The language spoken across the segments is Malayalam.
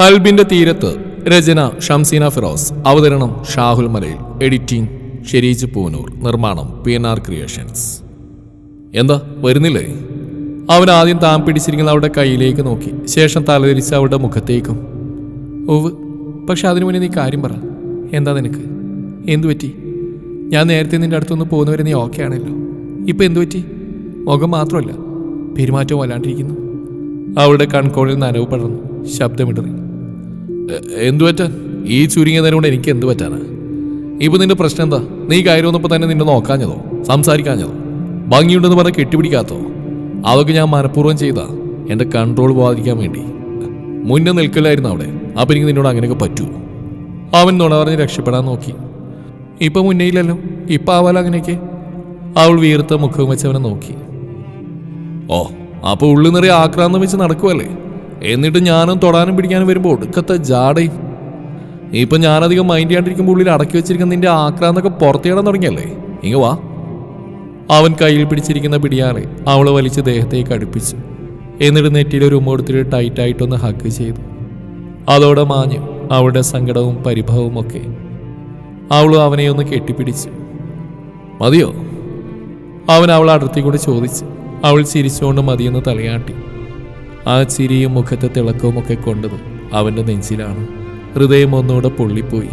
കൽബിന്റെ തീരത്ത് രചന ഷംസീന ഫിറോസ് അവതരണം ഷാഹുൽ മലയിൽ എഡിറ്റിംഗ് ഷെരീജ് പൂനൂർ നിർമ്മാണം പി എൻ ആർ ക്രിയേഷൻസ് എന്താ വരുന്നില്ലേ? അവൻ ആദ്യം താൻ പിടിച്ചിരിക്കുന്ന അവളുടെ കയ്യിലേക്ക് നോക്കി ശേഷം തലതിരിച്ച് അവളുടെ മുഖത്തേക്കും. ഓവ് പക്ഷെ അതിനു മുന്നേ നീ കാര്യം പറ. എന്താ നിനക്ക്? എന്തു പറ്റി? ഞാൻ നേരത്തെ നിന്റെ അടുത്തുനിന്ന് പോകുന്നവരെ നീ ഓക്കെ ആണല്ലോ. ഇപ്പം എന്തു പറ്റി? മുഖം മാത്രമല്ല പെരുമാറ്റവും വല്ലാണ്ടിരിക്കുന്നു. അവളുടെ കൺകോണിൽ നനവ് പടർന്നു ശബ്ദമിടറി എന്തു പറ്റാൻ ഈ ചുരുങ്ങിയ നേരം കൊണ്ട് എനിക്ക് എന്ത് പറ്റാനാ? ഇപ്പൊ നിന്റെ പ്രശ്നം എന്താ? നീ കയറി വന്നപ്പോ തന്നെ നിന്നെ നോക്കാഞ്ഞതോ? സംസാരിക്കാഞ്ഞതോ? ഭംഗിയുണ്ടെന്ന് പറഞ്ഞ കെട്ടിപ്പിടിക്കാത്തോ അതൊക്കെ ഞാൻ മനഃപൂർവം ചെയ്താ. എന്റെ കൺട്രോൾ ബാധിക്കാൻ വേണ്ടി. മുന്നേ നിൽക്കില്ലായിരുന്നു അവിടെ. അപ്പൊ എനിക്ക് നിന്നോട് അങ്ങനെയൊക്കെ പറ്റൂ. അവൻ നുണ പറഞ്ഞ് രക്ഷപ്പെടാൻ നോക്കി. ഇപ്പൊ മുന്നേ ഇല്ലല്ലോ. ഇപ്പൊ ആവാലോ അങ്ങനെയൊക്കെ? അവൾ വീർത്ത മുഖം വെച്ച് അവനെ നോക്കി. ഓ അപ്പൊ ഉള്ളു നിറയെ ആക്രാന്തം വെച്ച് നടക്കുവല്ലേ? എന്നിട്ട് ഞാനും തൊടാനും പിടിക്കാനും വരുമ്പോൾ ഒടുക്കത്തെ ജാടയും ഇപ്പൊ ഞാനധികം മൈൻഡ് ചെയ്യാണ്ടിരിക്കുമ്പോൾ ഉള്ളിൽ അടക്കി വെച്ചിരിക്കുന്ന നിന്റെ ആക്രാന്തൊക്കെ പുറത്തേടാൻ തുടങ്ങിയല്ലേ? ഇങ്ങ വാ. അവൻ കയ്യിൽ പിടിച്ചിരിക്കുന്ന പിടിയാളെ അവളെ വലിച്ച് ദേഹത്തേക്ക് അടുപ്പിച്ചു. എന്നിട്ട് നെറ്റിയിൽ ഒരു ഉമ്മ ടൈറ്റായിട്ടൊന്ന് ഹഗ് ചെയ്തു. അതോടെ മാഞ്ഞു അവളുടെ സങ്കടവും പരിഭവവും ഒക്കെ. അവളും അവനെ ഒന്ന് കെട്ടിപ്പിടിച്ചു. മതിയോ? അവൻ അവൾ അടുത്തേക്കൂടെ ചോദിച്ചു. അവൾ ചിരിച്ചുകൊണ്ട് മതിയെന്ന് തലയാട്ടി. ആ ചിരിയും മുഖത്തെ തിളക്കവും ഒക്കെ കൊണ്ടത് അവന്റെ നെഞ്ചിലാണ്. ഹൃദയം ഒന്നുകൂടെ പൊള്ളിപ്പോയി.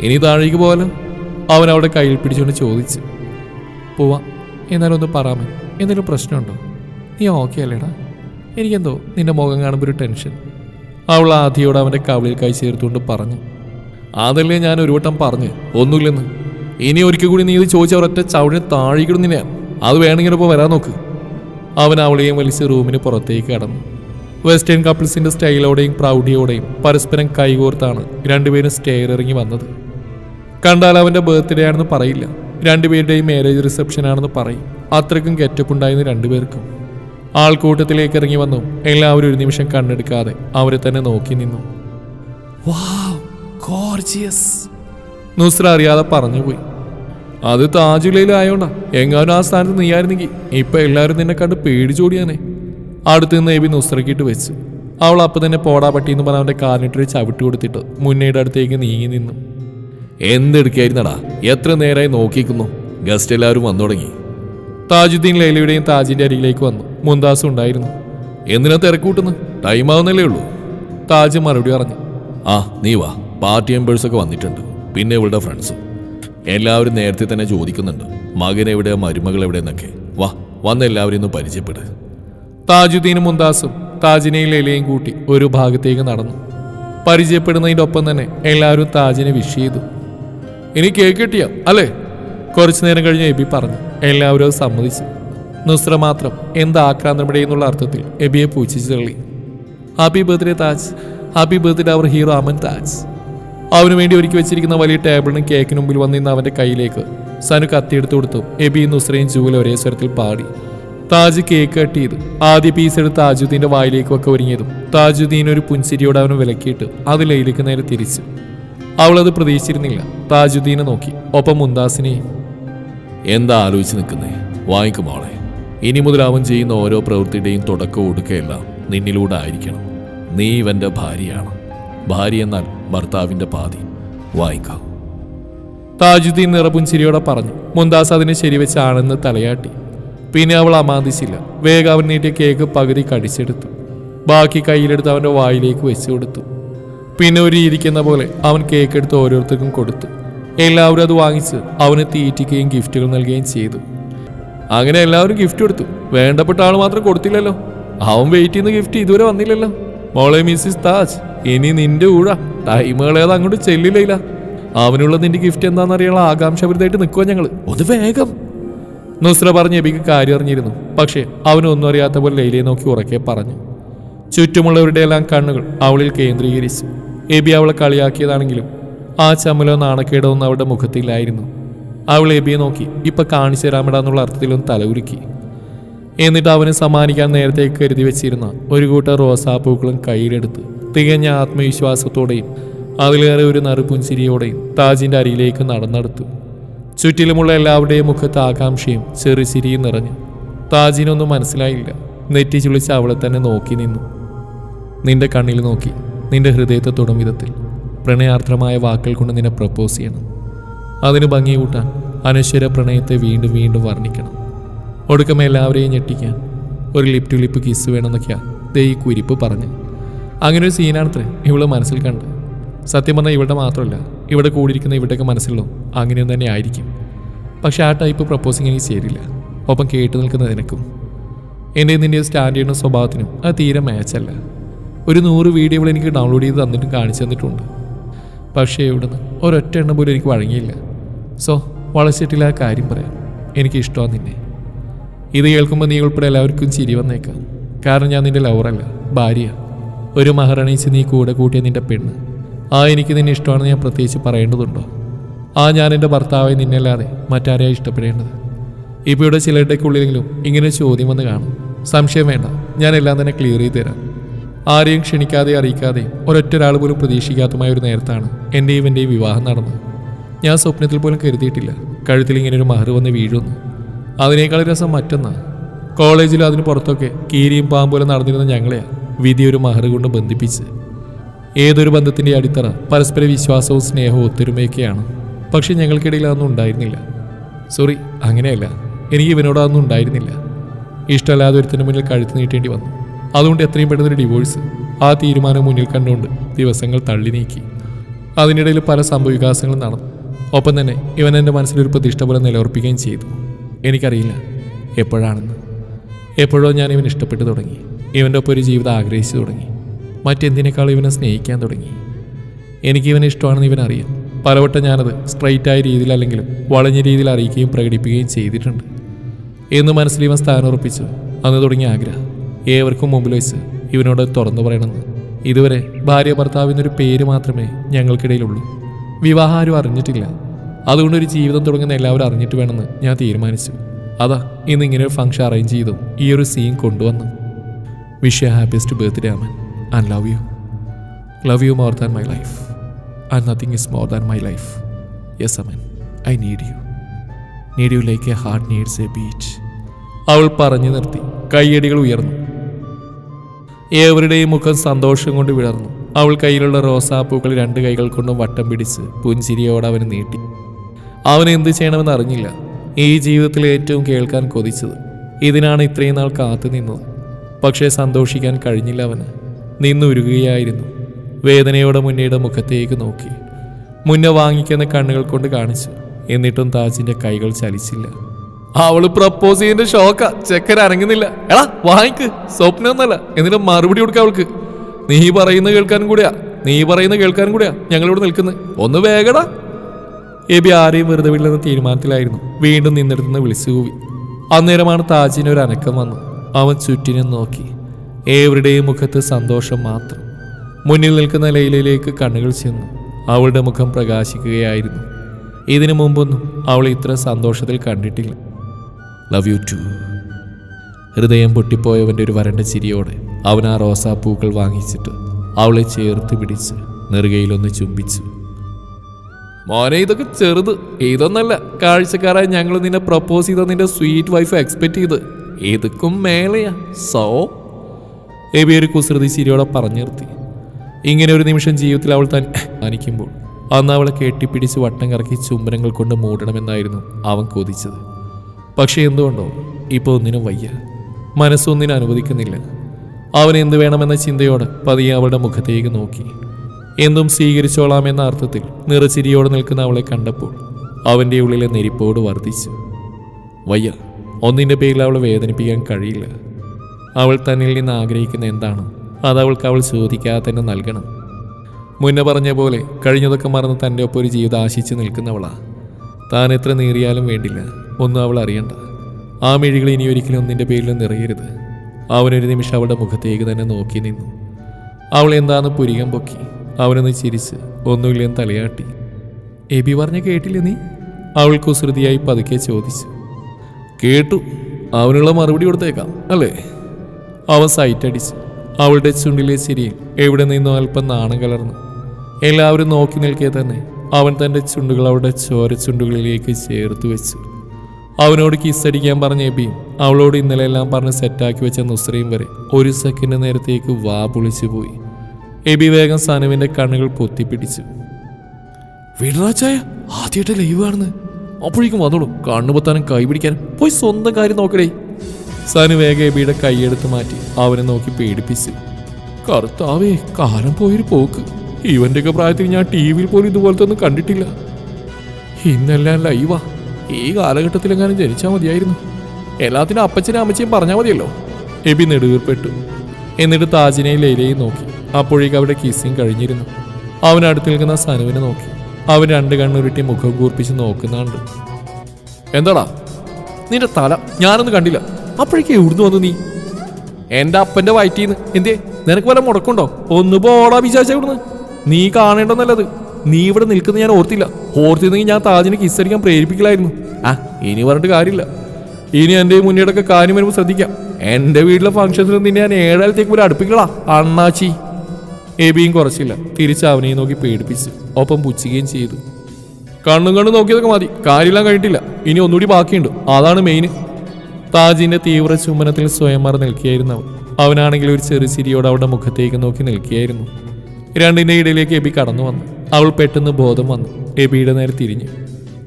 ഇനി താഴേക്ക് പോകാലോ? അവൻ അവിടെ കയ്യിൽ പിടിച്ചുകൊണ്ട് ചോദിച്ചു. പോവാം എന്നാലൊന്ന് പറയാമോ എന്തെങ്കിലും പ്രശ്നമുണ്ടോ? നീ ഓക്കെ അല്ലേടാ? എനിക്കെന്തോ നിന്റെ മുഖം കാണുമ്പോൾ ഒരു ടെൻഷൻ. അവൾ ആദ്യയോട് അവന്റെ കവിളിൽ കൈ ചേർത്തുകൊണ്ട് പറഞ്ഞു. അതല്ലേ ഞാൻ ഒരു വട്ടം പറഞ്ഞു ഒന്നുമില്ലെന്ന്. ഇനി ഒരിക്കൽ കൂടി നീ ഇത് ചോദിച്ച ഒരൊറ്റ ചവിടിന് താഴേക്കിടുന്നില്ല അത് വേണമെങ്കിൽ ഇപ്പോൾ വരാൻ നോക്ക്. അവൻ അവളെയും വലിച്ച് റൂമിന് പുറത്തേക്ക് കടന്നു. വെസ്റ്റേൺ കപ്പിൾസിന്റെ സ്റ്റൈലോടെയും പ്രൗഢിയോടെയും പരസ്പരം കൈകോർത്താണ് രണ്ടുപേരും സ്റ്റെയർ ഇറങ്ങി വന്നത്. കണ്ടാൽ അവന്റെ ബർത്ത്ഡേ ആണെന്ന് പറയില്ല. രണ്ടുപേരുടെയും മാരേജ് റിസപ്ഷൻ ആണെന്ന് പറയും. അത്രയ്ക്കും ഗെറ്റപ്പ് ഉണ്ടായിരുന്നു രണ്ടുപേർക്കും. ആൾക്കൂട്ടത്തിലേക്ക് ഇറങ്ങി വന്നു. എല്ലാവരും ഒരു നിമിഷം കണ്ണെടുക്കാതെ അവരെ തന്നെ നോക്കി നിന്നു. നുസ്ര അറിയാതെ പറഞ്ഞുപോയി. അത് താജുലയിലായോണ്ടാ. എങ്ങാനും ആ സ്ഥാനത്ത് നീയായിരുന്നെങ്കിൽ ഇപ്പൊ എല്ലാവരും നിന്നെ കണ്ട് പേടിച്ചോടിയാനെ അടുത്ത് നിന്ന് എബി നുസ്രക്കിട്ട് വെച്ച്. അവൾ അപ്പൊ തന്നെ പോടാ പട്ടി എന്ന് പറഞ്ഞ അവന്റെ കാലിനിട്ടൊരു ചവിട്ടി കൊടുത്തിട്ട് മുന്നേടെ അടുത്തേക്ക് നീങ്ങി നിന്നു. എന്തെടുക്കായിരുന്നടാ? എത്ര നേരമായി നോക്കിക്കുന്നു. ഗസ്റ്റ് എല്ലാവരും വന്നു തുടങ്ങി. താജുദ്ദീൻ ലൈലയുടെയും താജിന്റെ അരികിലേക്ക് വന്നു. മുന്താസും ഉണ്ടായിരുന്നു. എന്തിനാ തിരക്കൂട്ടുന്നു? ടൈം ആവുന്നല്ലേ ഉള്ളൂ. താജ് മറുപടി പറഞ്ഞു. ആ നീ വാ. പാർട്ടി മെമ്പേഴ്സ് ഒക്കെ വന്നിട്ടുണ്ട്. പിന്നെ ഇവളുടെ ഫ്രണ്ട്സും എല്ലാവരും നേരത്തെ തന്നെ ചോദിക്കുന്നുണ്ട് മകൻ എവിടെ മരുമകൾ എവിടെ എന്നൊക്കെ. വാ വന്ന് എല്ലാവരും ഒന്ന് പരിചയപ്പെട്. താജുദ്ദീനും മുന്താസും താജിനെയും ലലയും കൂട്ടി ഒരു ഭാഗത്തേക്ക് നടന്നു. പരിചയപ്പെടുന്നതിന്റെ ഒപ്പം തന്നെ എല്ലാവരും താജിനെ വിഷ് ചെയ്തു. ഇനി കേക്ക് കിട്ടിയ? അല്ലേ? കുറച്ചു നേരം കഴിഞ്ഞ് എബി പറഞ്ഞു. എല്ലാവരും അത് സമ്മതിച്ചു. നുസ്ര മാത്രം എന്ത് ആക്രാന്തമിടെ എന്നുള്ള അർത്ഥത്തിൽ എബിയെ പൂച്ചിച്ച് തള്ളി. Happy birthday Taj. Happy birthday അവർ ഹീറോ അമൻ താജ് അവന് വേണ്ടി ഒരുക്കി വെച്ചിരിക്കുന്ന വലിയ ടേബിളിനും കേക്കിന് മുമ്പിൽ വന്നിരുന്ന അവന്റെ കയ്യിലേക്ക് സനു കത്തിയെടുത്തു കൊടുത്തു. എബിയും നുസ്രയും ജൂല ഒരേ സ്വരത്തിൽ പാടി. താജ് കേക്ക് കട്ട് ചെയ്തു. ആദ്യ പീസ് എടുത്ത് താജുദ്ദീന്റെ വായിലേക്ക് ഒക്കെ ഒരുങ്ങിയതും താജുദ്ദീൻ ഒരു പുൻസിരിയോട് അവന് വിലക്കിയിട്ട് അത് ലയിലേക്ക് നേരെ തിരിച്ചു. അവളത് പ്രതീക്ഷിച്ചിരുന്നില്ല. താജുദ്ദീനെ നോക്കി. ഒപ്പം മുന്താസിനെയും എന്താ ആലോചിച്ച് നിൽക്കുന്നേ? വാങ്ങിക്കുമോളെ ഇനി മുതൽ അവൻ ചെയ്യുന്ന ഓരോ പ്രവൃത്തിയുടെയും തുടക്കം ഒടുക്കയെല്ലാം നിന്നിലൂടെ ആയിരിക്കണം. നീ ഇവന്റെ ഭാര്യയാണ്. ഭാര്യ എന്നാൽ ഭർത്താവിന്റെ പാതി. വാങ്ങിക്കാം താജുദ്ദീൻ നിറപുഞ്ചിരിയോടെ പറഞ്ഞു മുന്താസ് അതിനെ ശരിവെച്ച് തലയാട്ടി. പിന്നെ അവൾ അമാന്തിച്ചില്ല. വേഗം അവൻ നീട്ടിയ കേക്ക് പകുതി കടിച്ചെടുത്തു. ബാക്കി കയ്യിലെടുത്ത് അവന്റെ വായിലേക്ക് വെച്ചു കൊടുത്തു. പിന്നെ ഒരു ഇരിക്കുന്ന പോലെ അവൻ കേക്ക് എടുത്ത് ഓരോരുത്തർക്കും കൊടുത്തു. എല്ലാവരും അത് വാങ്ങിച്ച് അവന് തീറ്റിക്കുകയും ഗിഫ്റ്റുകൾ നൽകുകയും ചെയ്തു. അങ്ങനെ എല്ലാവരും ഗിഫ്റ്റ് കൊടുത്തു. വേണ്ടപ്പെട്ട ആൾ മാത്രം കൊടുത്തില്ലല്ലോ. അവൻ വെയിറ്റ് ചെയ്യുന്ന ഗിഫ്റ്റ് ഇതുവരെ വന്നില്ലല്ലോ. മോളെ മിസ്സിസ് താജ് ഇനി നിന്റെ ഊഴ ടൈമുകളേത് അങ്ങോട്ട് ചെല്ലില്ല അവനുള്ള നിന്റെ ഗിഫ്റ്റ് എന്താണെന്നറിയാനുള്ള ആകാംക്ഷപരിതായിട്ട് നിൽക്കുക ഞങ്ങൾ ഒന്ന് വേഗം. നുസ്ര പറഞ്ഞ് എബിക്ക് കാര്യം അറിഞ്ഞിരുന്നു. പക്ഷേ അവനൊന്നും അറിയാത്ത പോലെ ലൈലയെ നോക്കി ഉറക്കെ പറഞ്ഞു. ചുറ്റുമുള്ളവരുടെ എല്ലാം കണ്ണുകൾ അവളിൽ കേന്ദ്രീകരിച്ചു. എബി അവളെ കളിയാക്കിയതാണെങ്കിലും ആ ചമ്മലോ നാണക്കേടോ ഒന്നും അവളുടെ മുഖത്തില്ലായിരുന്നു. അവൾ എബിയെ നോക്കി ഇപ്പൊ കാണിച്ചു തരാമിടാന്നുള്ള അർത്ഥത്തിലൊന്ന് തലകുലുക്കി. എന്നിട്ട് അവന് സമ്മാനിക്കാൻ നേരത്തെ കരുതി വെച്ചിരുന്ന ഒരു കൂട്ടം റോസാപ്പൂക്കളും കയ്യിലെടുത്ത് തികഞ്ഞ ആത്മവിശ്വാസത്തോടെയും അതിലേറെ ഒരു നറുപുഞ്ചിരിയോടെയും താജിന്റെ അരിയിലേക്ക് നടന്നെടുത്തു. ചുറ്റിലുമുള്ള എല്ലാവരുടെയും മുഖത്ത് ആകാംക്ഷയും ചെറുചിരിയും നിറഞ്ഞു. താജിനൊന്നും മനസ്സിലായില്ല. നെറ്റി ചുളിച്ച് അവളെ തന്നെ നോക്കി നിന്നു. നിന്റെ കണ്ണിൽ നോക്കി നിന്റെ ഹൃദയത്തെ തൊടും വിധത്തിൽ പ്രണയാർദ്രമായ വാക്കുകൾ കൊണ്ട് നിന്നെ പ്രപ്പോസ് ചെയ്യണം. അതിന് ഭംഗി കൂട്ടാൻ അനശ്വര പ്രണയത്തെ വീണ്ടും വീണ്ടും വർണിക്കണം. ഒടുക്കം എല്ലാവരെയും ഞെട്ടിക്കാൻ ഒരു ലിപ് ടു ലിപ്പ് കിസ് വേണമെന്നൊക്കെയാ ദേ ഈ കുരിപ്പ് പറഞ്ഞ്. അങ്ങനെ ഒരു സീനാണത്രേ ഇവൾ മനസ്സിൽ കണ്ട്. സത്യം പറഞ്ഞാൽ ഇവിടെ മാത്രമല്ല ഇവിടെ കൂടിയിരിക്കുന്ന ഇവിടെയൊക്കെ മനസ്സിലോ അങ്ങനെയൊന്നും തന്നെ ആയിരിക്കും. പക്ഷെ ആ ടൈപ്പ് പ്രപ്പോസിങ് എനിക്ക് ചേരില്ല ഒപ്പം കേട്ടു നിൽക്കുന്ന നിനക്കും. എന്റെ നിന്റെ സ്റ്റാൻഡ് ചെയ്യുന്ന സ്വഭാവത്തിനും അത് തീരെ മാച്ചല്ല ഒരു നൂറ് വീഡിയോകൾ എനിക്ക് ഡൗൺലോഡ് ചെയ്ത് തന്നിട്ടും കാണിച്ചു തന്നിട്ടുണ്ട്. പക്ഷേ ഇവിടുന്ന് ഒരൊറ്റ എണ്ണം പോലും എനിക്ക് വഴങ്ങിയില്ല. സോ വളച്ചിട്ടില്ല ആ കാര്യം പറയാം എനിക്ക് ഇഷ്ടമാണ് നിന്നെ. ഇത് കേൾക്കുമ്പോൾ നീ ഉൾപ്പെടെ എല്ലാവർക്കും ചിരി വന്നേക്കാം. കാരണം ഞാൻ നിന്റെ ലവറല്ല ഭാര്യ. ഒരു മഹാറാണീച്ച് നീ കൂടെ കൂട്ടിയ നിന്റെ പെണ്ണ്. ആ എനിക്ക് നിന്നെ ഇഷ്ടമാണെന്ന് ഞാൻ പ്രത്യേകിച്ച് പറയേണ്ടതുണ്ടോ? ആ ഞാൻ എന്റെ ഭർത്താവായി നിന്നല്ലാതെ മറ്റാരെയാണ് ഇഷ്ടപ്പെടേണ്ടത്? ഇപ്പോൾ ഇവിടെ ചിലരുടെക്കുള്ളിലെങ്കിലും ഇങ്ങനെ ചോദ്യം വന്ന് കാണും. സംശയം വേണ്ട ഞാൻ എല്ലാം തന്നെ ക്ലിയർ ചെയ്ത് തരാം. ആരെയും ക്ഷണിക്കാതെ അറിയിക്കാതെ ഒരൊറ്റ ഒരാൾ പോലും പ്രതീക്ഷിക്കാത്തമായ ഒരു നേരത്താണ് എന്റെയും എന്റെയും വിവാഹം നടന്നത്. ഞാൻ സ്വപ്നത്തിൽ പോലും കരുതിയിട്ടില്ല. കഴുത്തിൽ ഇങ്ങനെ ഒരു മഹർ വന്ന് വീഴുന്നു അതിനേക്കാൾ രസം മറ്റൊന്നാണ് കോളേജിൽ അതിന് പുറത്തൊക്കെ കീരിയും പാമ്പോലെ നടന്നിരുന്ന ഞങ്ങളെ വിധി ഒരു മഹർ കൊണ്ട് ബന്ധിപ്പിച്ച്. ഏതൊരു ബന്ധത്തിന്റെ അടിത്തറ പരസ്പര വിശ്വാസവും സ്നേഹവും ഒത്തൊരുമയൊക്കെയാണ്. പക്ഷെ ഞങ്ങൾക്കിടയിൽ അതൊന്നും ഉണ്ടായിരുന്നില്ല. സോറി അങ്ങനെയല്ല. എനിക്ക് ഇവനോട് അതൊന്നും ഉണ്ടായിരുന്നില്ല. ഇഷ്ടമല്ലാതെ ഒരുത്തിന് മുന്നിൽ കഴുത്ത് നീട്ടേണ്ടി വന്നു. അതുകൊണ്ട് എത്രയും പെട്ടെന്ന് ഒരു ഡിവോഴ്സ് ആ തീരുമാനം മുന്നിൽ കണ്ടുകൊണ്ട് ദിവസങ്ങൾ തള്ളി നീക്കി. അതിനിടയിൽ പല സംഭവവികാസങ്ങളും നടന്നു. ഒപ്പം തന്നെ ഇവൻ എന്റെ മനസ്സിലൊരു പ്രതിഷ്ഠ പോലെ നിലയുറപ്പിക്കുകയും ചെയ്തു. എനിക്കറിയില്ല. എപ്പോഴാണെന്ന്. എപ്പോഴോ ഞാൻ ഇവൻ ഇഷ്ടപ്പെട്ടു തുടങ്ങി. ഇവന്റെ ഒപ്പം ഒരു ജീവിതം ആഗ്രഹിച്ചു തുടങ്ങി. മറ്റെന്തിനേക്കാൾ ഇവനെ സ്നേഹിക്കാൻ തുടങ്ങി. എനിക്ക് ഇവനെ ഇഷ്ടമാണെന്ന് ഇവനറിയാം പലവട്ടം ഞാനത് സ്ട്രൈറ്റായ രീതിയിൽ അല്ലെങ്കിലും വളഞ്ഞ രീതിയിൽ അറിയിക്കുകയും പ്രകടിപ്പിക്കുകയും ചെയ്തിട്ടുണ്ട്. എന്ന് മനസ്സിൽ ഇവൻ സ്ഥാനം ഉറപ്പിച്ചു. അന്ന് തുടങ്ങിയ ആഗ്രഹം. ഏവർക്കും മുമ്പിൽ വെച്ച് ഇവനോട് തുറന്നു പറയണമെന്ന്. ഇതുവരെ ഭാര്യ ഭർത്താവിനൊരു പേര് മാത്രമേ ഞങ്ങൾക്കിടയിലുള്ളൂ. വിവാഹം ആരും അറിഞ്ഞിട്ടില്ല. അതുകൊണ്ട് ഒരു ജീവിതം തുടങ്ങുന്ന എല്ലാവരും അറിഞ്ഞിട്ട് വേണമെന്ന് ഞാൻ തീരുമാനിച്ചു. അതാ ഇന്ന് ഇങ്ങനെ ഒരു ഫംഗ്ഷൻ അറേഞ്ച് ചെയ്തു. ഈ ഒരു സീൻ കൊണ്ടുവന്നു. Wish you happiest birthday Aman and love you love you more than my life and nothing is more than my life yes Aman I need you need you like a heart needs a beach അവൾ പറഞ്ഞു നിർത്തി. കൈയടികൾ ഉയർന്നു. ഏവരുടെയും മുഖം സന്തോഷം കൊണ്ട് വിളർന്നു അവൾ കയ്യിലുള്ള റോസാപ്പൂക്കൾ രണ്ട് കൈകൾ കൊണ്ടും വട്ടം പിടിച്ച് പുഞ്ചിരിയോടെ അവന് നീട്ടി. അവൻ എന്ത് ചെയ്യണമെന്ന് അറിഞ്ഞില്ല. ഈ ജീവിതത്തിൽ ഏറ്റവും കേൾക്കാൻ കൊതിച്ചത് ഇതിനാണ് ഇത്രയും നാൾ കാത്തു നിന്നത്. പക്ഷേ സന്തോഷിക്കാൻ കഴിഞ്ഞില്ല അവന്. നിന്നുരുകയായിരുന്നു വേദനയോടെ മുന്നയുടെ മുഖത്തേക്ക് നോക്കി. മുന്നേ വാങ്ങിക്കുന്ന കണ്ണുകൾ കൊണ്ട് കാണിച്ചു. എന്നിട്ടും താജിന്റെ കൈകൾ ചലിച്ചില്ല. അവൾ പ്രപ്പോസ് ചെയ്യുന്ന ഷോക്ക ചെക്കൻ അരങ്ങുന്നില്ല എടാ വാങ്ങിക്ക്. സ്വപ്നമൊന്നല്ല എന്നിട്ട് മറുപടി കൊടുക്ക അവൾക്ക്. നീ പറയുന്ന കേൾക്കാനും കൂടിയാ. നീ പറയുന്ന കേൾക്കാനും കൂടിയാ ഞങ്ങളിവിടെ നിൽക്കുന്നത് ഒന്ന് വേഗടാ. എബി ആരെയും വെറുതെ വിടില്ലെന്ന തീരുമാനത്തിലായിരുന്നു. വീണ്ടും നിന്നിടത്തുനിന്ന് വിളിച്ചു കൂവി അന്നേരമാണ് താജിന് ഒരു അനക്കം വന്നു. അവൻ ചുറ്റിനും നോക്കി. ഏവരുടെയും മുഖത്ത് സന്തോഷം മാത്രം. മുന്നിൽ നിൽക്കുന്ന ലൈലയിലേക്ക് കണ്ണുകൾ ചെന്നു. അവളുടെ മുഖം പ്രകാശിക്കുകയായിരുന്നു. ഇതിനു മുമ്പൊന്നും അവൾ ഇത്ര സന്തോഷത്തിൽ കണ്ടിട്ടില്ല. ലവ് യു ടു ഹൃദയം പൊട്ടിപ്പോയവന്റെ ഒരു വരണ്ട ചിരിയോടെ അവൻ ആ റോസാപ്പൂക്കൾ വാങ്ങിച്ചിട്ട് അവളെ ചേർത്ത് പിടിച്ച് നെറുകയിലൊന്ന് ചുംബിച്ചു. മോനെ ഇതൊക്കെ ചെറുത്. ഇതൊന്നല്ല കാഴ്ചക്കാരായി ഞങ്ങൾ നിന്നെ പ്രപ്പോസ് ചെയ്ത നിന്റെ സ്വീറ്റ് വൈഫ് എക്സ്പെക്ട് ചെയ്ത്. ഇതുക്കും മേലെയാ. സോ എബി ഒരു കുസൃതി ചിരിയോടെ പറഞ്ഞു നിർത്തി. ഇങ്ങനെ ഒരു നിമിഷം ജീവിതത്തിൽ അവൾ താൻ അനിക്കുമ്പോൾ അന്ന് അവളെ കെട്ടിപ്പിടിച്ച് വട്ടം കറക്കി ചുംബനങ്ങൾ കൊണ്ട് മൂടണമെന്നായിരുന്നു അവൻ കൊതിച്ചത്. പക്ഷേ എന്തുകൊണ്ടോ ഇപ്പോൾ ഒന്നിനും വയ്യ. മനസ്സൊന്നിനും അനുവദിക്കുന്നില്ല. അവൻ എന്ത് വേണമെന്ന ചിന്തയോടെ പതിയെ അവളുടെ മുഖത്തേക്ക് നോക്കി. എന്തും സ്വീകരിച്ചോളാമെന്ന അർത്ഥത്തിൽ നിറച്ചിരിയോടെ നിൽക്കുന്ന അവളെ കണ്ടപ്പോൾ അവന്റെ ഉള്ളിലെ നെരിപ്പോട് വർദ്ധിച്ചു. വയ്യ ഒന്നിന്റെ പേരിൽ അവളെ വേദനിപ്പിക്കാൻ കഴിയില്ല. അവൾ തന്നിൽ നിന്ന് ആഗ്രഹിക്കുന്ന എന്താണ് അത് അവൾക്ക് അവൾ ചോദിക്കാതെ തന്നെ നൽകണം. മുന്നേ പറഞ്ഞ പോലെ കഴിഞ്ഞതൊക്കെ മറന്ന് തന്റെ ഒപ്പം ഒരു ജീവിതം ആശിച്ചു നിൽക്കുന്നവളാ. താൻ എത്ര നേറിയാലും വേണ്ടില്ല ഒന്നും അവൾ അറിയണ്ട. ആ മിഴികൾ ഇനി ഒരിക്കലും ഒന്നിന്റെ പേരിൽ നിറയരുത്. അവനൊരു നിമിഷം അവളുടെ മുഖത്തേക്ക് തന്നെ നോക്കി നിന്നു. അവൾ എന്താണെന്ന് പുരികം പൊക്കി. അവനൊന്ന് ചിരിച്ച് ഒന്നുമില്ലെന്ന് തലയാട്ടി എബി പറഞ്ഞ കേട്ടില്ല നീ? അവൾ കുസൃതിയായി പതുക്കെ ചോദിച്ചു. കേട്ടു. അവനുള്ള മറുപടി കൊടുത്തേക്കാം അല്ലേ? അവൻ സൈറ്റടിച്ചു. അവളുടെ ചുണ്ടിലെ ചിരിയിൽ എവിടെ നിന്നോ അല്പം നാണം കലർന്നു. എല്ലാവരും നോക്കി നിൽക്കെ തന്നെ അവൻ തന്റെ ചുണ്ടുകൾ അവളുടെ ചോര ചുണ്ടുകളിലേക്ക് ചേർത്ത് വെച്ചു. അവനോട് കിസ്സടിക്കാൻ പറഞ്ഞ എബിയും അവളോട് ഇന്നലെ എല്ലാം പറഞ്ഞ് സെറ്റാക്കി വെച്ച നുസ്രയും വരെ ഒരു സെക്കൻഡ് നേരത്തേക്ക് വാ പൊളിച്ചു പോയി എബി വേഗം സനുവിന്റെ കണ്ണുകൾ പൊത്തിപ്പിടിച്ചു. വിടറാച്ചായ ആദ്യമായിട്ട് ലൈവ് ആണെന്ന് അപ്പോഴേക്കും വന്നോളൂ. കണ്ണു പൊത്താനും കൈ പിടിക്കാനും. പോയി സ്വന്തം കാര്യം നോക്കടേ. സനു വേഗം എബിയുടെ കൈയെടുത്ത് മാറ്റി അവനെ നോക്കി പേടിപ്പിച്ചു. കറുത്താവേ കാലം പോയൊരു പോക്ക്. ഇവന്റെയൊക്കെ പ്രായത്തിൽ ഞാൻ ടി വിയിൽ പോലും ഇതുപോലത്തെ ഒന്നും കണ്ടിട്ടില്ല. ഇന്നെല്ലാം ലൈവാ. ഈ കാലഘട്ടത്തിലെങ്ങാനും ജനിച്ചാൽ മതിയായിരുന്നു. എല്ലാത്തിനും അപ്പച്ചനും അമ്മച്ചയും പറഞ്ഞാൽ മതിയല്ലോ. എബി നെടുവീർപ്പെട്ടു. എന്നിട്ട് താജിനെയും ലൈലയും നോക്കി. അപ്പോഴേക്ക് അവിടെ കിസ്സിങ് കഴിഞ്ഞിരുന്നു. അവൻ അടുത്ത് നിൽക്കുന്ന സനുവിനെ നോക്കി. അവൻ രണ്ട് കണ്ണുരുട്ടി മുഖം കൂർപ്പിച്ച് നോക്കുന്നുണ്ട്. എന്താടാ? നിന്റെ തല ഞാനൊന്നും കണ്ടില്ല. അപ്പോഴേക്ക് എവിടുന്ന് വന്നു നീ? എന്റെ അപ്പന്റെ വയറ്റീന്ന്. എന്തേ? നിനക്ക് വല്ല മുടക്കുണ്ടോ? ഒന്ന് പോടാ വിചാരിച്ച ഇവിടുന്ന്. നീ കാണേണ്ടെന്നല്ലത് നീ ഇവിടെ നിൽക്കുന്ന ഞാൻ ഓർത്തില്ല. ഓർത്തിരുന്നെങ്കിൽ ഞാൻ താജിനെ കിസ്സടിക്കാൻ പ്രേരിപ്പിക്കലായിരുന്നു. ആ ഇനി പറഞ്ഞിട്ട് കാര്യമില്ല. ഇനി എന്റെ ഈ മുന്നേടൊക്കെ കാര്യം വരുമ്പോൾ ശ്രദ്ധിക്കാം. എന്റെ വീട്ടിലെ ഫംഗ്ഷൻസിൽ നിന്നെ ഞാൻ ഏഴാലത്തേക്ക് പോലും അടുപ്പിക്കലാ. അണ്ണാച്ചി. എബിയും കുറച്ചില്ല. തിരിച്ച് അവനെയും നോക്കി പേടിപ്പിച്ച് ഒപ്പം പുച്ഛിക്കുകയും ചെയ്തു. കണ്ണും കണ്ണും നോക്കിയതൊക്കെ മതി. കാര്യമെല്ലാം കഴിഞ്ഞിട്ടില്ല. ഇനി ഒന്നുകൂടി ബാക്കിയുണ്ട്. അതാണ് മെയിൻ താജിന്റെ തീവ്ര സ്വയം മറ നിൽക്കുകയായിരുന്നു അവൻ. അവനാണെങ്കിൽ ഒരു ചെറു ചിരിയോടെ അവളുടെ മുഖത്തേക്ക് നോക്കി നിൽക്കുകയായിരുന്നു. രണ്ടിന്റെ ഇടയിലേക്ക് എബി കടന്നു വന്നു. അവൾ പെട്ടെന്ന് ബോധം വന്നു. എബിയുടെ നേരെ തിരിഞ്ഞു.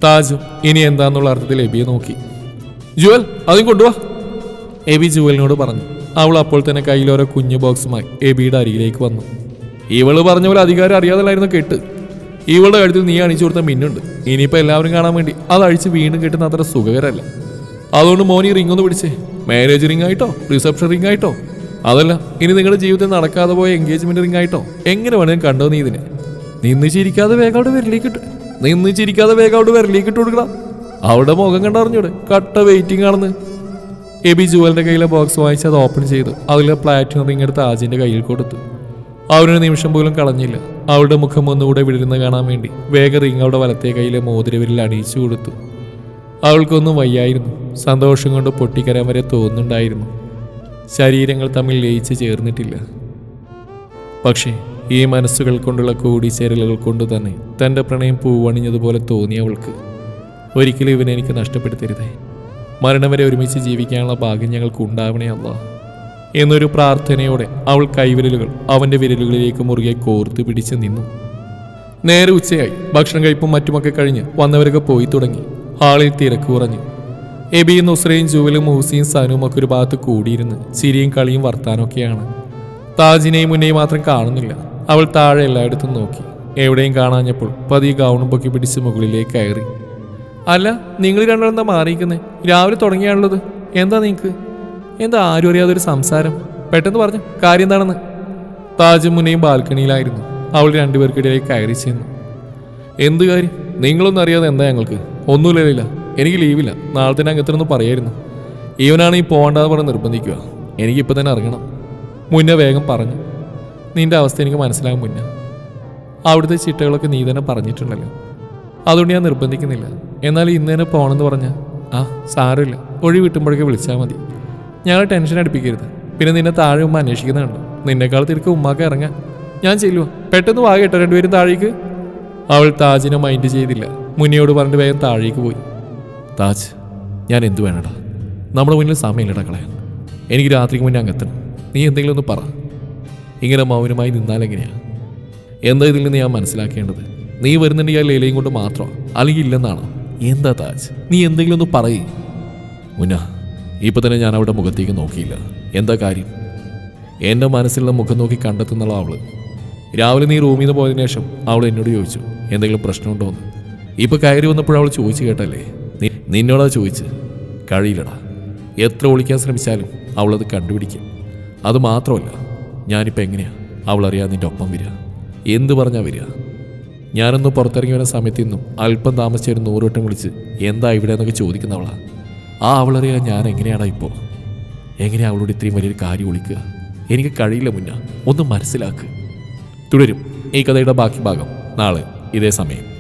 താജു ഇനി എന്താന്നുള്ള അർത്ഥത്തിൽ എബിയെ നോക്കി. ജുവൽ അതും കൊണ്ടുവാ. എബി ജുവലിനോട് പറഞ്ഞു. അവൾ അപ്പോൾ തന്നെ കയ്യിൽ ഓരോ കുഞ്ഞു ബോക്സുമായി എബിയുടെ അരികിലേക്ക് വന്നു. ഇവൾ പറഞ്ഞ പോലെ അധികാരം അറിയാതല്ലായിരുന്നു കെട്ട്. ഇവളുടെ കഴുത്തിൽ നീ അണിച്ചു കൊടുത്ത മിന്നുണ്ട്. ഇനിയിപ്പോൾ എല്ലാവരും കാണാൻ വേണ്ടി അത് അഴിച്ച് വീണ്ടും കെട്ടുന്ന അത്ര സുഖകരമല്ല അതുകൊണ്ട് മോനി റിംഗ് ഒന്ന് പിടിച്ചേ. മാരേജ് റിംഗ് ആയിട്ടോ? റിസപ്ഷൻ റിംഗ് ആയിട്ടോ? അതല്ല ഇനി നിങ്ങളുടെ ജീവിതത്തിൽ നടക്കാതെ പോയ എൻഗേജ്മെന്റ് റിംഗ് ആയിട്ടോ? എങ്ങനെ വേണേലും കണ്ടോ നീ ഇതിനെ? നിന്ന് ചിരിക്കാതെ വേഗം അവിടെ ഇട്ട്. നിന്ന് ചിരിക്കാതെ വേഗം അവിടെ ഇട്ട് കൊടുക്കണം. അവിടെ മുഖം കണ്ടറിഞ്ഞൂടെ കട്ട വെയിറ്റിംഗ് ആണെന്ന്. എബി ജുവലിന്റെ കയ്യിലെ ബോക്സ് വാങ്ങിച്ച് അത് ഓപ്പൺ ചെയ്തു അതിലെ പ്ലാറ്റിനം റിംഗ് എടുത്ത് ആജിന്റെ കയ്യിൽ കൊടുത്തു. അവരൊരു നിമിഷം പോലും കളഞ്ഞില്ല. അവളുടെ മുഖം ഒന്നുകൂടെ വിടരുന്ന കാണാൻ വേണ്ടി വേഗം അവളുടെ വലത്തെ കയ്യിലെ മോതിരവിരിൽ അണിയിച്ചു കൊടുത്തു. അവൾക്കൊന്നും വയ്യായിരുന്നു. സന്തോഷം കൊണ്ട് പൊട്ടിക്കരാൻ വരെ തോന്നുന്നുണ്ടായിരുന്നു. ശരീരങ്ങൾ തമ്മിൽ ലയിച്ച് ചേർന്നിട്ടില്ല. പക്ഷേ ഈ മനസ്സുകൾ കൊണ്ടുള്ള കൂടിച്ചേരലുകൾ കൊണ്ട് തന്നെ തന്റെ പ്രണയം പൂവണിഞ്ഞതുപോലെ തോന്നി അവൾക്ക്. ഒരിക്കലും ഇവനെ എനിക്ക് നഷ്ടപ്പെടുത്തരുതേ. മരണം വരെ ഒരുമിച്ച് ജീവിക്കാനുള്ള ഭാഗ്യം ഞങ്ങൾക്ക് ഉണ്ടാവണേ അല്ല എന്നൊരു പ്രാർത്ഥനയോടെ അവൾ കൈവിരലുകൾ അവന്റെ വിരലുകളിലേക്ക് മുറുകെ കോർത്ത് പിടിച്ച് നിന്നു. നേരെ ഉച്ചയായി. ഭക്ഷണം കഴിപ്പും മറ്റുമൊക്കെ കഴിഞ്ഞ് വന്നവരൊക്കെ പോയി തുടങ്ങി. ഹാളിൽ തിരക്ക് കുറഞ്ഞു. എബിയും നുസ്രയും ജൂവലും മൂസിയും സനുവും ഒക്കെ ഒരു ഭാഗത്ത് കൂടിയിരുന്ന് ചിരിയും കളിയും വർത്താനൊക്കെയാണ്. താജിനെയും മുന്നെയും മാത്രം കാണുന്നില്ല. അവൾ താഴെ എല്ലായിടത്തും നോക്കി. എവിടെയും കാണാഞ്ഞപ്പോൾ പതിയെ ഗൗണും പൊക്കി പിടിച്ച് മുകളിലേക്ക് കയറി. അല്ല നിങ്ങൾ രണ്ടെന്താ മാറിയിരിക്കുന്നത് രാവിലെ തുടങ്ങിയാണുള്ളത്. എന്താ നിങ്ങൾക്ക് എന്താ ആരും അറിയാതൊരു സംസാരം? പെട്ടെന്ന് പറഞ്ഞു കാര്യം എന്താണെന്ന്? താജും മുന്നേയും ബാൽക്കണിയിലായിരുന്നു. അവൾ രണ്ടുപേർക്കിടയിലേക്ക് കയറി ചെന്നു. എന്ത് കാര്യം? നിങ്ങളൊന്നും അറിയാതെ എന്താ ഞങ്ങൾക്ക്? ഒന്നുമില്ല എനിക്ക് ലീവില്ല നാളെ തന്നെ അങ്ങനത്തെ പറയായിരുന്നു. ഇവനാണ് ഈ പോകണ്ടെന്ന് പറഞ്ഞ് നിർബന്ധിക്കുക. എനിക്കിപ്പോൾ തന്നെ അറിയണം. മുന്നേ വേഗം പറഞ്ഞു. നിന്റെ അവസ്ഥ എനിക്ക് മനസ്സിലാകും മുന്നേ. അവിടുത്തെ ചിട്ടകളൊക്കെ നീ തന്നെ പറഞ്ഞിട്ടുണ്ടല്ലോ. അതുകൊണ്ട് ഞാൻ നിർബന്ധിക്കുന്നില്ല. എന്നാൽ ഇന്ന് തന്നെ പോകണമെന്ന് പറഞ്ഞാൽ ആ സാരമില്ല. ഒഴിവ് കിട്ടുമ്പോഴേക്ക് വിളിച്ചാൽ മതി. ഞങ്ങൾ ടെൻഷൻ അടുപ്പിക്കരുത്. പിന്നെ നിന്നെ താഴെ ഉമ്മ അന്വേഷിക്കുന്നുണ്ട്. നിന്നെക്കാൾ തിരക്ക് ഉമ്മാക്ക് ഇറങ്ങാൻ. ഞാൻ ചെല്ലുവോ. പെട്ടെന്ന് വാ കേട്ടോ രണ്ടുപേരും താഴേക്ക്. അവൾ താജിനെ മൈൻഡ് ചെയ്തില്ല. മുനിയോട് പറഞ്ഞിട്ട് വേഗം താഴേക്ക് പോയി. താജ് ഞാൻ എന്തു വേണടാ? നമ്മുടെ മുന്നിൽ സമയമില്ലടാ കളയാൻ. എനിക്ക് രാത്രിക്ക് മുന്നേ അങ്ങെത്തണം നീ എന്തെങ്കിലും ഒന്ന് പറ. ഇങ്ങനെ മൗനമായി നിന്നാൽ എങ്ങനെയാ? എന്താ ഇതിൽ നിന്ന് ഞാൻ മനസ്സിലാക്കേണ്ടത്? നീ വരുന്നുണ്ടെങ്കിൽ ആ ലൈലയും കൊണ്ട് മാത്രം? അല്ലെങ്കിൽ ഇല്ലെന്നാണോ? എന്താ താജ്? നീ എന്തെങ്കിലും ഒന്ന് പറയേ. മുന്ന ഇപ്പൊ തന്നെ ഞാൻ അവിടെ മുഖത്തേക്ക് നോക്കിയില്ല. എന്താ കാര്യം? എന്റെ മനസ്സിലുള്ള മുഖം നോക്കി കണ്ടെത്തുന്നുള്ള അവൾ. രാവിലെ നീ റൂമിൽ നിന്ന് പോയതിനു ശേഷം അവൾ എന്നോട് ചോദിച്ചു എന്തെങ്കിലും പ്രശ്നമുണ്ടോ? എന്ന്. ഇപ്പൊ കയറി വന്നപ്പോൾ അവൾ ചോദിച്ചു കേട്ടല്ലേ? നിന്നോടാ ചോദിച്ച്. കഴിയില്ലടാ. എത്ര ഒളിക്കാൻ ശ്രമിച്ചാലും അവളത് കണ്ടുപിടിക്കും. അത് മാത്രമല്ല ഞാനിപ്പോൾ എങ്ങനെയാ അവൾ അറിയാൻ നിന്റെ ഒപ്പം വരിക? എന്ത് പറഞ്ഞാൽ വരിക? ഞാനൊന്ന് പുറത്തിറങ്ങി വരുന്ന സമയത്ത് നിന്നും അല്പം താമസിച്ചൊരു നൂറുവട്ടം വിളിച്ച് എന്താ ഇവിടെ എന്നൊക്കെ ചോദിക്കുന്നവളാ ആ അവളറിയാൻ ഞാൻ എങ്ങനെയാടാ ഇപ്പോൾ എങ്ങനെയാ അവളോട് ഇത്രയും വലിയൊരു കാര്യം ഒളിക്കുക എനിക്ക് കഴിയില്ല മുന്ന. ഒന്ന് മനസ്സിലാക്ക്. തുടരും. ഈ കഥയുടെ ബാക്കി ഭാഗം നാളെ ഇതേ സമയം.